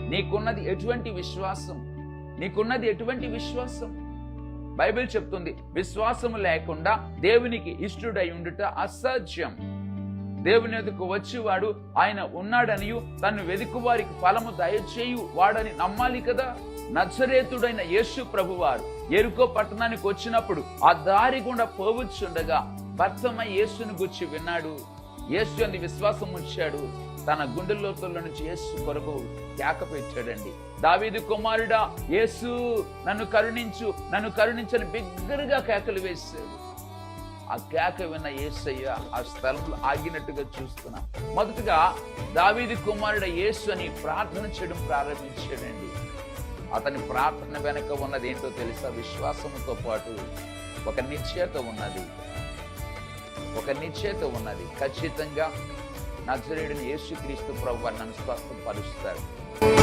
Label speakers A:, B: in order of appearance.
A: నీకున్నది ఎటువంటి విశ్వాసం? నీకున్నది ఎటువంటి విశ్వాసం? బైబిల్ చెప్తుంది విశ్వాసము లేకుండా దేవునికి ఇష్టడై ఉండుట అసాధ్యం. దేవుని ఎదుకు వచ్చేవాడు ఆయన ఉన్నాడనియు తను వెదుకు వారికి ఫలము దయచేయు వాడని నమ్మాలి కదా? నచ్చరేతుడైన యేసు ప్రభువారు ఎరుకో పట్టణానికి వచ్చినప్పుడు ఆ దారి గుండా పోవచ్చుండగా భర్తమ యేసుని గుచ్చి విన్నాడు. యేసు అని విశ్వాసం ఉంచాడు. తన గుండెల్లోతుల నుంచి యేసు కొరకు కేక పెట్టాడండి దావీదు కుమారుడా యేసు నన్ను కరుణించు నన్ను కరుణించని బిగ్గరగా కేకలు వేశాడు ఆ కేక విన్న యేసయ్య ఆ స్థలంలో ఆగినట్టుగా చూస్తున్నాం. మొదటగా దావీది కుమారుడు యేసు అని ప్రార్థన చేయడం ప్రారంభించాడండి. అతని ప్రార్థన వెనక ఉన్నది ఏంటో తెలుసా? విశ్వాసంతో పాటు ఒక నిశ్చయత ఉన్నది. ఒక నిశ్చేత ఉన్నది. ఖచ్చితంగా నజరేయుడిని యేసుక్రీస్తు ప్రభు నన్ను స్వస్థపరుస్తాడు